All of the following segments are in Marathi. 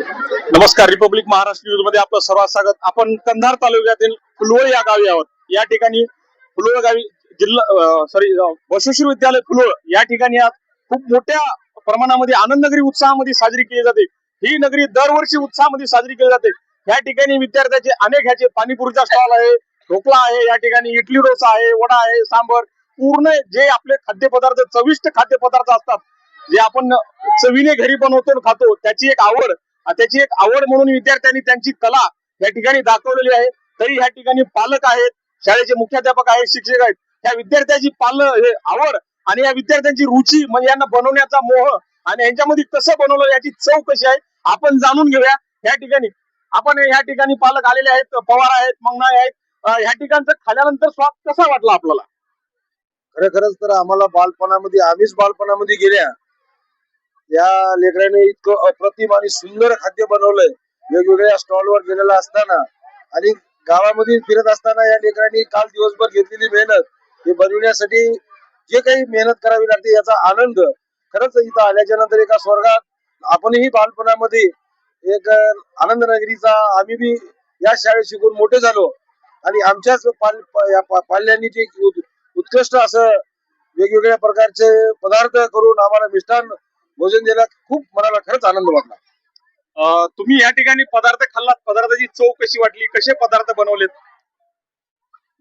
नमस्कार रिपब्लिक महाराष्ट्र न्यूजमध्ये आपलं सर्वात स्वागत. आपण कंधार तालुक्यातील फुलवळ या गावी आहोत. या ठिकाणी फुलवळ गावी जिल्हा सॉरी वशिष्ठ विद्यालय फुलवळ या ठिकाणी आज खूप मोठ्या प्रमाणामध्ये आनंद नगरी उत्साहामध्ये साजरी केली जाते. ही नगरी दरवर्षी उत्साहामध्ये साजरी केली जाते. या ठिकाणी विद्यार्थ्याचे अनेक ह्याचे पाणीपुरीचा स्टॉल आहे ढोकळा आहे या ठिकाणी इडली डोसा आहे वडा आहे सांबर पूर्ण जे आपले खाद्यपदार्थ चविष्ट खाद्यपदार्थ असतात जे आपण चवीने घरी बनवतो खातो त्याची एक आवड त्याची एक आवड म्हणून विद्यार्थ्यांनी त्यांची कला या ठिकाणी दाखवलेली आहे. तरी या ठिकाणी पालक आहेत शाळेचे मुख्याध्यापक आहेत शिक्षक आहेत. या विद्यार्थ्याची पाल आवड आणि या विद्यार्थ्यांची रुची म्हणजे यांना बनवण्याचा मोह आणि यांच्यामध्ये कसं बनवलं याची चव कशी आहे आपण जाणून घेऊया. या ठिकाणी आपण या ठिकाणी पालक आलेले आहेत पवार आहेत मंगनाळे आहेत. या ह्या ठिकाणचं खाल्यानंतर स्वाद कसा वाटला आपल्याला? खरं खरंच तर आम्हाला बालपणामध्ये आम्हीच बालपणामध्ये गेल्या. या लेकराने इतकं अप्रतिम आणि सुंदर खाद्य बनवलंय. वेगवेगळ्या स्टॉलवर गेलेला असताना आणि गावामध्ये फिरत असताना या लेकरांनी काल दिवसभर घेतलेली मेहनत हे बनविण्यासाठी जे काही मेहनत करावी लागते याचा आनंद खरंच इथं आल्याच्यानंतर एका स्वर्गात आपणही बालपणामध्ये एक आनंद नगरीचा आम्ही बी या शाळेत शिकून मोठे झालो. आणि आमच्याच पाल या पाल्यांनी जे उत्कृष्ट असं वेगवेगळ्या प्रकारचे पदार्थ करून आम्हाला मिष्टान भोजन दिलं खूप मनाला खरंच आनंद वाटला. तुम्ही या ठिकाणी पदार्थ खाल्लात. पदार्थाची चव कशी वाटली? कसे पदार्थ बनवलेत?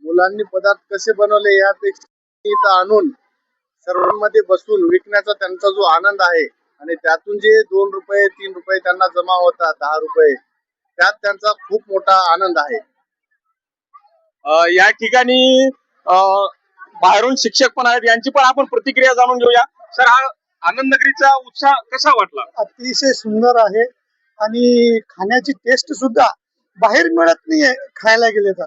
मुलांनी पदार्थ कसे बनवले यापेक्षा इथं आणून सर्वांमध्ये बसून विकण्याचा त्यांचा जो आनंद आहे आणि त्यातून जे दोन रुपये तीन रुपये त्यांना जमा होतात दहा रुपये त्यात त्यांचा खूप मोठा आनंद आहे. या ठिकाणी अं, बाहेरून शिक्षक पण आहेत. यांची पण आपण प्रतिक्रिया जाणून घेऊया. सर हा आनंदगिरीचा उत्साह कसा वाटला? अतिशय सुंदर आहे. आणि खाण्याची टेस्ट सुद्धा बाहेर मिळत नाहीये खायला गेले तर.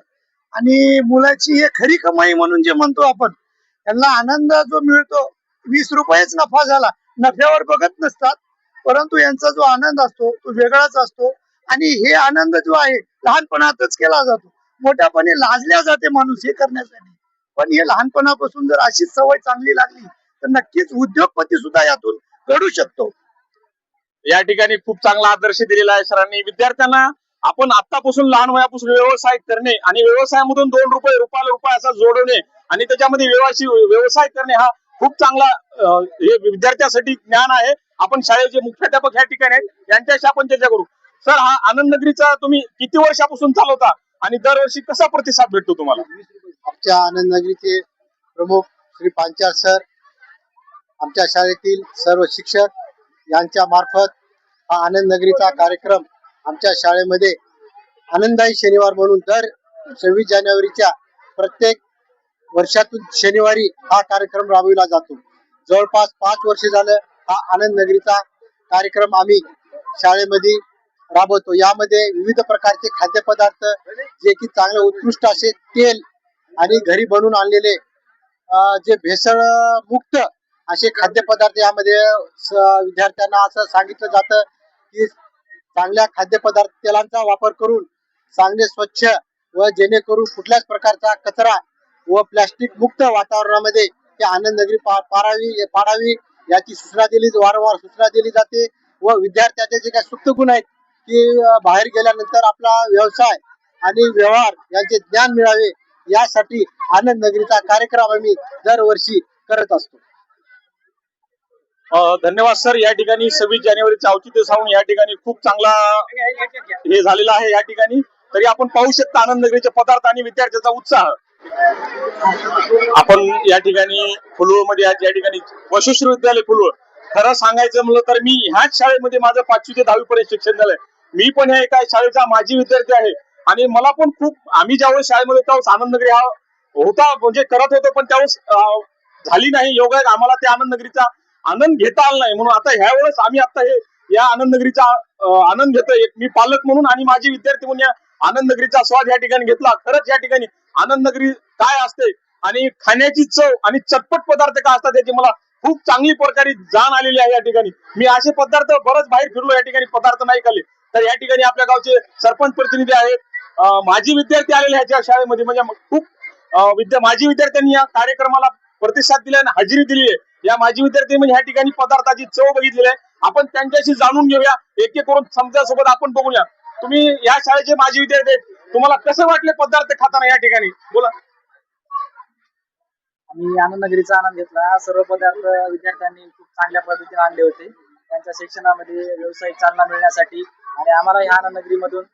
आणि मुलाची हे खरी कमाई म्हणून जे म्हणतो आपण त्यांना आनंद जो मिळतो वीस रुपयेच नफा झाला. नफ्यावर बघत नसतात परंतु यांचा जो आनंद असतो तो वेगळाच असतो. आणि हे आनंद जो आहे लहानपणातच केला जातो. मोठ्यापणे लाजल्या जाते माणूस हे करण्यासाठी. पण हे लहानपणापासून जर अशीच सवय चांगली लागली तर नक्कीच उद्योगपती सुद्धा यातून घडू शकतो. या ठिकाणी खूप चांगला आदर्श दिलेला आहे सरांनी. विद्यार्थ्यांना आपण आतापासून लहान वयापासून व्यवसाय करणे आणि व्यवसायामधून दोन रुपये रुपयाला रुपये असा जोडवणे आणि त्याच्यामध्ये व्यवसाय व्यवसाय करणे हा खूप चांगला हे विद्यार्थ्यासाठी ज्ञान आहे. आपण शाळेचे मुख्याध्यापक या ठिकाणी आहेत यांच्याशी आपण चर्चा करू. सर हा आनंद नगरीचा तुम्ही किती वर्षापासून चालवता आणि दरवर्षी कसा प्रतिसाद भेटतो तुम्हाला? आमच्या आनंद नगरीचे प्रमुख श्री पांचाळ सर आमच्या शाळेतील सर्व शिक्षक यांच्या मार्फत हा आनंद नगरीचा कार्यक्रम आमच्या शाळेमध्ये आनंदाई शनिवार म्हणून दर सव्वीस जानेवारीच्या प्रत्येक वर्षातून शनिवारी हा कार्यक्रम राबविला जातो. जवळपास पाच वर्ष झालं हा आनंद नगरीचा कार्यक्रम आम्ही शाळेमध्ये राबवतो. यामध्ये विविध प्रकारचे खाद्यपदार्थ जे की चांगले उत्कृष्ट असे तेल आणि घरी बनवून आणलेले जे भेसळ मुक्त असे खाद्यपदार्थ यामध्ये विद्यार्थ्यांना असं सांगितलं जातं की चांगल्या खाद्यपदार्थ तेलांचा वापर करून चांगले स्वच्छ व जेणेकरून कुठल्याच प्रकारचा कचरा व प्लास्टिक मुक्त वातावरणामध्ये ते आनंद नगरी पाडावी पाडावी याची सूचना दिली वारंवार सूचना दिली जाते व विद्यार्थ्याचे जे काही सुप्त गुण आहेत की बाहेर गेल्यानंतर आपला व्यवसाय आणि व्यवहार यांचे ज्ञान मिळावे यासाठी आनंद नगरीचा कार्यक्रम आम्ही दरवर्षी करत असतो. धन्यवाद सर. या ठिकाणी सव्वीस जानेवारीचे औचित्य सावून या ठिकाणी खूप चांगला हे झालेला आहे या ठिकाणी. तरी आपण पाहू शकता आनंदगिरीचे पदार्थ आणि विद्यार्थ्याचा उत्साह. आपण या ठिकाणी फुलवळमध्ये या ठिकाणी वशिष्ठ विद्यालय फुलूळ. खरं सांगायचं म्हणलं तर मी ह्याच शाळेमध्ये माझं पाचवी ते दहावी पर्यंत शिक्षण झालंय. मी पण ह्या एका शाळेचा माजी विद्यार्थी आहे. आणि मला पण खूप आम्ही ज्यावेळेस शाळेमध्ये त्यावेळेस आनंदगिरी हा होता म्हणजे करत होतो पण त्यावेळेस झाली नाही. योगा आम्हाला त्या आनंदगिरीचा आनंद घेता आला नाही. म्हणून आता ह्या वेळेस आम्ही आता हे या आनंद नगरीचा आनंद घेतोय. एक मी पालक म्हणून आणि माझी विद्यार्थी म्हणून या आनंद नगरीचा स्वाद या ठिकाणी घेतला. खरंच या ठिकाणी आनंद नगरी काय असते आणि खाण्याची चव आणि चटपट पदार्थ काय असतात याची मला खूप चांगली प्रकारे जाण आलेली आहे या ठिकाणी. मी असे पदार्थ बरंच बाहेर फिरलो या ठिकाणी पदार्थ नाही खाल्ले. तर या ठिकाणी आपल्या गावचे सरपंच प्रतिनिधी आहेत. माजी विद्यार्थी आलेले ह्याच्या शाळेमध्ये. म्हणजे खूप विद्या माजी विद्यार्थ्यांनी या कार्यक्रमाला प्रतिसाद दिला आणि हजेरी दिली आहे या माजी विद्यार्थी म्हणजे ह्या ठिकाणी पदार्थाची चव बघितलेली आहे. आपण त्यांच्याशी जाणून घेऊया. एक एक करून समजासोबत आपण बघूया. तुम्ही या शाळेचे माजी विद्यार्थी तुम्हाला कसं वाटले पदार्थ खाताना या ठिकाणी? बोला. आम्ही आनंदगिरीचा आनंद घेतला. सर्व पदार्थ विद्यार्थ्यांनी खूप चांगल्या पद्धतीने आणले होते. त्यांच्या शिक्षणामध्ये व्यावसायिक चालना मिळण्यासाठी आणि आम्हाला ह्या आनंदगिरीमधून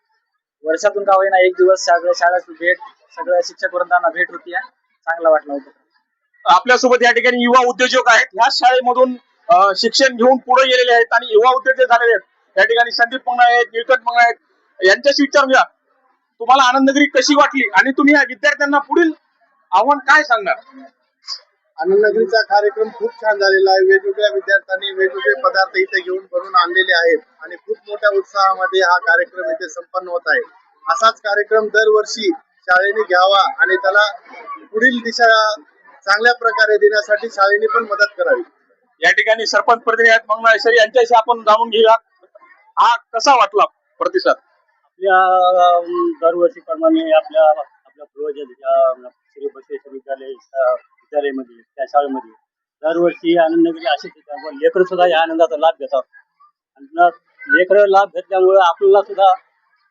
वर्षातून का होईना एक दिवस सगळ्या शाळा भेट सगळ्या शिक्षक वृंदांना भेट होती. चांगला वाटला होता. आपल्यासोबत या ठिकाणी युवा उद्योजक आहेत. ह्या शाळेमधून शिक्षण घेऊन पुढे गेलेले आहेत आणि युवा उद्योजक झालेले आहेत. या ठिकाणी संदीप मंगळ आहेत निळकंठ मंगळ आहेत. यांच्याशी विचारूया तुम्हाला आनंदगिरी कशी वाटली आणि तुम्ही या विद्यार्थ्यांना पुढील आव्हान काय सांगणार? आनंदनगरीचा कार्यक्रम खूप छान झालेला आहे. वेगवेगळ्या विद्यार्थ्यांनी वेगवेगळे पदार्थ इथे घेऊन बनवून आणलेले आहेत आणि खूप मोठ्या उत्साहामध्ये हा कार्यक्रम इथे संपन्न होत आहे. असाच कार्यक्रम दरवर्षी शाळेने घ्यावा आणि त्याला पुढील दिशा चांगल्या प्रकारे देण्यासाठी शाळेने पण मदत करावी. या ठिकाणी सरपंच प्रतिनिधी आहेत मंगळेश्वरी यांच्याशी आपण जाणून घेऊया. हा कसा वाटला प्रतिसाद? आपल्या दरवर्षी प्रमाणे आपल्या आपल्या पूर्वजांच्या श्री बसवेश्वर विद्यालय विद्यालयामध्ये त्या शाळेमध्ये दरवर्षी आनंदगिरी असे लेकरं सुद्धा या आनंदाचा लाभ घेतात. आणि लेकरं लाभ घेतल्यामुळे आपल्याला सुद्धा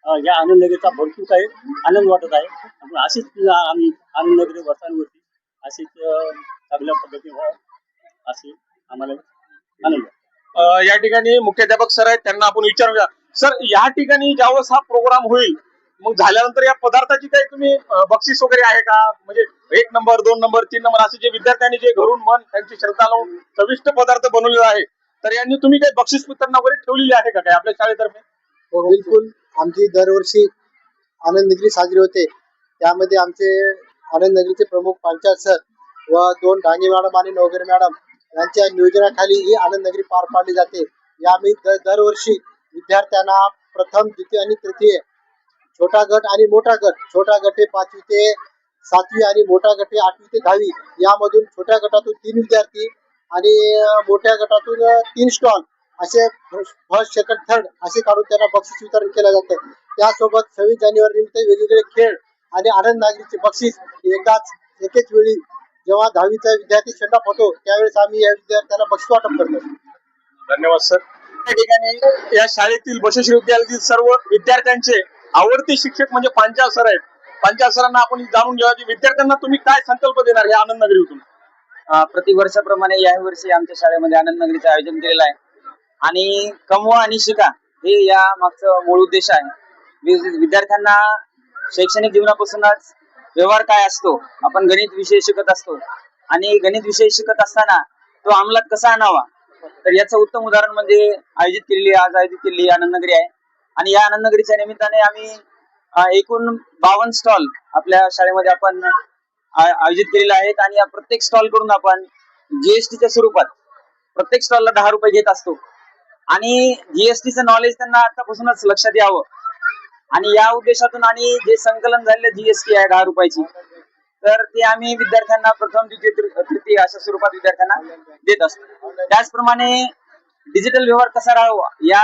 अं, या आनंदगिरीचा भरपूर काही आनंद वाटत आहे. आपण अशीच आनंदगिरी वर्षांवरती अशीच चांगल्या पद्धतीने व्हावं अशी आम्हाला आनंद या ठिकाणी मुख्याध्यापक सर आहेत त्यांना आपण विचारूया. सर या ठिकाणी ज्यावेळेस हा प्रोग्राम होईल मग झाल्यानंतर या पदार्थाची काही तुम्ही बक्षीस वगैरे आहे का? म्हणजे एक नंबर दोन नंबर तीन नंबर असे जे विद्यार्थ्यांनी जे घरून मन त्यांची श्रद्धा लावून चविष्ट पदार्थ बनवलेला आहे तर यांनी तुम्ही काही बक्षीस वितरण वगैरे ठेवलेली आहे का काय आपल्या शाळेतर्फे? हो बिलकुल. आमची दरवर्षी आनंदनगरी साजरी होते. त्यामध्ये आमचे आनंदनगरीचे प्रमुख पंचायत सर व दोन डांगे मॅडम आणि नवगरे मॅडम यांच्या नियोजनाखाली ही आनंदनगरी पार पाडली जाते. यामी दरवर्षी विद्यार्थ्यांना प्रथम द्वितीय आणि तृतीय छोटा गट आणि मोठा गट छोटा गट हे पाचवी ते सातवी आणि मोठा गट हे आठवी ते दहावी यामधून छोट्या गटातून तीन विद्यार्थी आणि मोठ्या गटातून तीन स्टॉल असे फर्स्ट सेकंड थर्ड असे काढून त्यांना बक्षीस वितरण केलं जातं. त्यासोबत सव्वीस जानेवारी निमित्त वेगवेगळे खेळ आणि आनंद नागरीचे बक्षीस एकदाच एकेच वेळी जेव्हा दहावीचा विद्यार्थी सेंडअप होतो त्यावेळेस आम्ही या विद्यार्थ्यांना बक्षीस वाटप करतो धन्यवाद सर. या ठिकाणी या शाळेतील बसश्री विद्यालयातील सर्व विद्यार्थ्यांचे आवडते शिक्षक म्हणजे पांचाळ सर आहेत. पांचाळ सरांना आपण जाणून घ्यावा की विद्यार्थ्यांना तुम्ही काय संकल्प देणार हे आनंद नगरीतून? प्रतिवर्षाप्रमाणे याही वर्षी आमच्या शाळेमध्ये आनंद नगरीचं आयोजन केलेलं आहे. आणि कमवा आणि शिका हे या मागचं मूळ उद्देश आहे. विद्यार्थ्यांना शैक्षणिक जीवनापासूनच व्यवहार काय असतो? आपण गणित विषय शिकत असतो. आणि गणित विषय शिकत असताना तो अंमलात कसा आणावा? तर याचं उत्तम उदाहरण म्हणजे आयोजित केलेली आज आयोजित केलेली आनंदनगरी आहे. आणि या आनंदनगरीच्या निमित्ताने आम्ही एकूण बावन्न स्टॉल आपल्या शाळेमध्ये आपण आयोजित केलेले आहेत. आणि या प्रत्येक स्टॉलकडून आपण जीएसटीच्या स्वरूपात प्रत्येक स्टॉलला दहा रुपये घेत असतो. आणि जीएसटीचं नॉलेज त्यांना आतापासूनच लक्षात यावं. आणि या उद्देशातून आणि जे संकलन झालेलं जीएसटी आहे दहा रुपयाची तर ते आम्ही विद्यार्थ्यांना प्रथम द्वितीय तृतीय अशा स्वरूपात विद्यार्थ्यांना देत असतो. त्याचप्रमाणे डिजिटल व्यवहार कसा राहावा या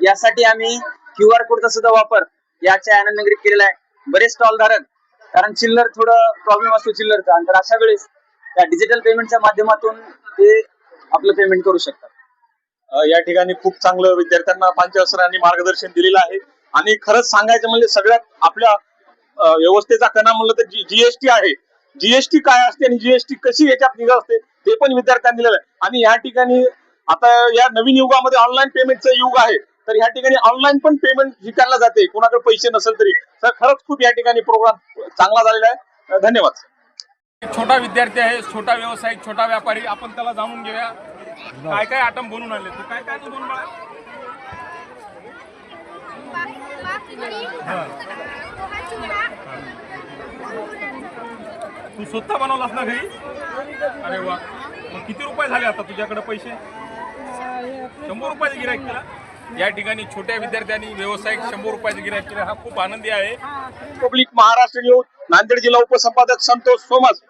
यासाठी आम्ही क्यू आर कोडचा सुद्धा वापर याच्या आनंद नगरीत केलेला आहे. बरेच स्टॉल धारक कारण चिल्लर थोडं प्रॉब्लेम असतो चिल्लरचा. आणि तर अशा वेळेस त्या डिजिटल पेमेंटच्या माध्यमातून ते आपलं पेमेंट करू शकतात. या ठिकाणी खूप चांगलं विद्यार्थ्यांना पांचाळ आणि मार्गदर्शन दिलेलं आहे. आणि खरंच सांगायचं म्हणजे सगळ्यात आपल्या व्यवस्थेचा कणा म्हणलं तर जीएसटी आहे. जीएसटी काय असते आणि जीएसटी कशी याच्यात निघत असते ते पण विद्यार्थ्यांनी दिलेलं आहे. आणि या ठिकाणी आता या नवीन युगामध्ये ऑनलाईन पेमेंटचं युग आहे तर या ठिकाणी ऑनलाईन पण पेमेंट स्वीकारला जाते. कोणाकडे पैसे नसेल तरी. तर खरंच खूप या ठिकाणी प्रोग्राम चांगला झालेला आहे. धन्यवाद एक छोटा विद्यार्थी आहे छोटा व्यावसायिक छोटा व्यापारी. आपण त्याला जाणून घेऊया. काय काय आटम बनवून आणले तू काय काय बनवून तू स्वतः बनवलास ना घरी? अरे वा. मग किती रुपये झाले आता तुझ्याकडे पैसे? शंभर रुपयाचे गिरायक केला. या ठिकाणी छोट्या विद्यार्थ्यांनी व्यावसायिक शंभर रुपयाचे गिरायक केला. हा खूप आनंदी आहे. पब्लिक महाराष्ट्र न्यूज नांदेड जिल्हा उपसंपादक संतोष सोमस.